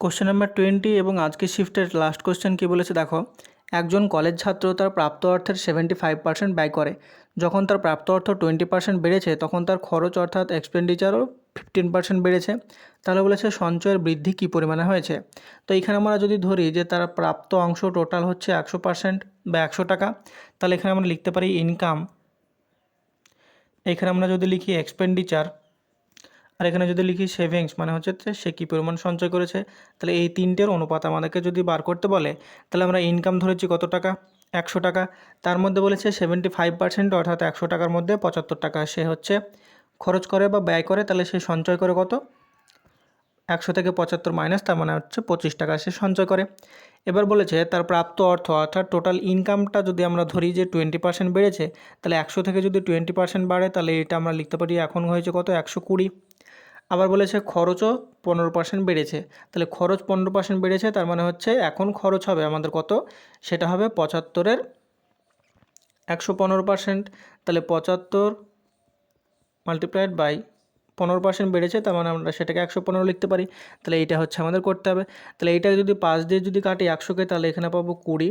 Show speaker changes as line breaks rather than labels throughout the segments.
Question number twenty এবং আজকের শিফটের last question কী বলেছে দেখো। একজন কলেজ ছাত্র তার প্রাপ্ত অর্থের সেভেন্টি ফাইভ পার্সেন্ট ব্যয় করে। যখন তার প্রাপ্ত অর্থ টোয়েন্টি পার্সেন্ট বেড়েছে, তখন তার খরচ অর্থাৎ এক্সপেন্ডিচারও ফিফটিন পার্সেন্ট বেড়েছে। তাহলে বলেছে সঞ্চয়ের বৃদ্ধি কী পরিমাণে হয়েছে? তো এখানে আমরা যদি ধরি যে তার প্রাপ্ত অংশ টোটাল হচ্ছে একশো পার্সেন্ট বা একশো টাকা, তাহলে এখানে আমরা লিখতে পারি ইনকাম এখানে আমরা যদি লিখি এক্সপেন্ডিচার আর এখানে যদি লিখি সেভিংস মানে হচ্ছে সে কী পরিমাণ সঞ্চয় করেছে, তাহলে এই তিনটের অনুপাত আমাদেরকে যদি বার করতে বলে, তাহলে আমরা ইনকাম ধরেছি কত টাকা? একশো টাকা। তার মধ্যে বলেছে সেভেন্টি ফাইভ পার্সেন্ট অর্থাৎ একশো টাকার মধ্যে পঁচাত্তর টাকা। সে হচ্ছে খরচ করে বা ব্যয় করে, তাহলে সে সঞ্চয় করে কত? একশো থেকে পঁচাত্তর মাইনাস তার মানে হচ্ছে পঁচিশ টাকা সে সঞ্চয় করে। এবার বলেছে তার প্রাপ্ত অর্থ, অর্থাৎ টোটাল ইনকামটা যদি আমরা ধরি যে টোয়েন্টি পার্সেন্ট বেড়েছে, তাহলে একশো থেকে যদি টোয়েন্টি পার্সেন্ট বাড়ে, তাহলে এটা আমরা লিখতে পারি এখন হয়েছে কত? একশো কুড়ি। আবার বলেছে খরচও পনেরো পার্সেন্ট বেড়েছে। তাহলে খরচ পনেরো পার্সেন্ট বেড়েছে, তার মানে হচ্ছে এখন খরচ হবে আমাদের কত? সেটা হবে পঁচাত্তরের একশো পনেরো পার্সেন্ট তাহলে পঁচাত্তর মাল্টিপ্লাইড বাই পনেরো পার্সেন্ট বেড়েছে, তার মানে আমরা সেটাকে একশো পনেরো লিখতে পারি। তাহলে এইটা হচ্ছে আমাদের করতে হবে। তাহলে এইটাকে যদি পাঁচ দিয়ে যদি কাটি একশোকে, তাহলে এখানে পাবো কুড়ি।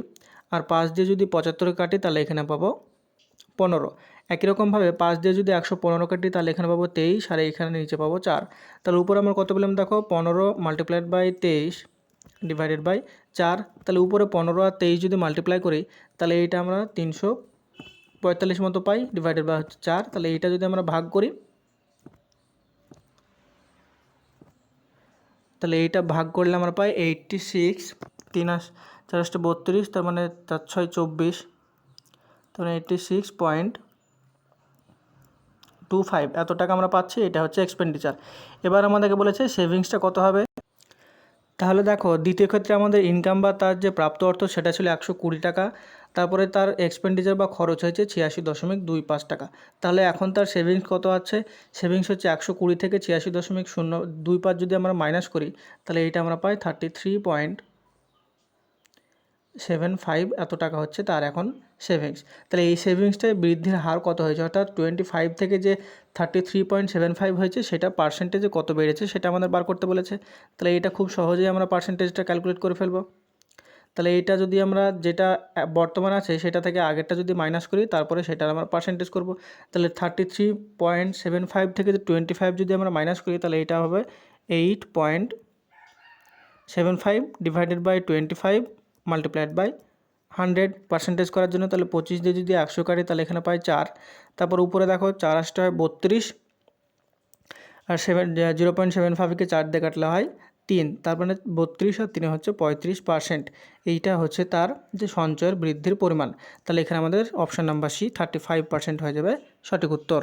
আর পাঁচ দিয়ে যদি পঁচাত্তরে কাটি, তাহলে এখানে পাবো পনেরো। একই রকমভাবে পাঁচ দিয়ে যদি একশো পনেরো কাটি, তাহলে এখানে পাবো তেইশ, আর এখানে নিচে পাবো চার। তাহলে উপরে আমরা কত পেলাম দেখো? পনেরো মাল্টিপ্লাইড বাই তেইশ ডিভাইডেড বাই চার। তাহলে উপরে পনেরো আর তেইশ যদি মাল্টিপ্লাই করি, তাহলে এইটা আমরা তিনশো পঁয়তাল্লিশ মতো পাই ডিভাইডেড বাই হচ্ছে চার। তাহলে এইটা যদি আমরা ভাগ করি, তাহলে এইটা ভাগ করলে আমরা পাই এইটটি সিক্স তিন আস, চার বত্রিশ, তার মানে চার ছয় চব্বিশ। তার মানে eighty six point two five এত টাকা আমরা পাচ্ছি, এটা হচ্ছে এক্সপেন্ডিচার এবার আমাদেরকে বলেছে সেভিংসটা কত হবে? তাহলে দেখো, দ্বিতীয় ক্ষেত্রে আমাদের ইনকাম বা তার যে প্রাপ্ত অর্থ সেটা ছিল একশো কুড়ি টাকা, তারপরে তার এক্সপেন্ডিচার বা খরচ হয়েছে ছিয়াশি দশমিক দুই পাঁচ টাকা। তাহলে এখন তার সেভিংস কত আছে? সেভিংস হচ্ছে একশো কুড়ি থেকে ছিয়াশি দশমিক শূন্য দুই পাঁচ যদি আমরা মাইনাস করি, তাহলে এইটা আমরা পাই thirty three point seven five এত টাকা হচ্ছে তার এখন সেভিংস। তাহলে এই সেভিংসটায় বৃদ্ধির হার কত হয়েছে? অর্থাৎ টোয়েন্টি ফাইভ থেকে যে thirty three point seven five হয়েছে সেটা পার্সেন্টেজে কত বেড়েছে সেটা আমাদের বার করতে বলেছে। তাহলে এটা খুব সহজেই আমরা পার্সেন্টেজটা ক্যালকুলেট করে ফেলব। তাহলে এইটা যদি আমরা যেটা বর্তমান আছে সেটা থেকে আগেরটা যদি মাইনাস করি তারপরে সেটা আমরা পার্সেন্টেজ করব। তাহলে thirty three point seven five থেকে যে টোয়েন্টি ফাইভ যদি আমরা মাইনাস করি তাহলে এটা হবে eight point seven five divided by twenty five multiplied by hundred percentage করার জন্য তাহলে পঁচিশ দিয়ে যদি একশো কাটি তাহলে এখানে পাই চার। তারপর উপরে দেখো চার আসটা হয় বত্রিশ। আর সেভেন জিরো পয়েন্ট সেভেন ফাইভকে চার দিয়ে কাটলে হয় তিন। তার মানে বত্রিশ আর তিনে হচ্ছে পঁয়ত্রিশ পার্সেন্ট এইটা হচ্ছে তার যে সঞ্চয়ের বৃদ্ধির পরিমাণ। তাহলে এখানে আমাদের option number C thirty five percent হয়ে যাবে সঠিক উত্তর।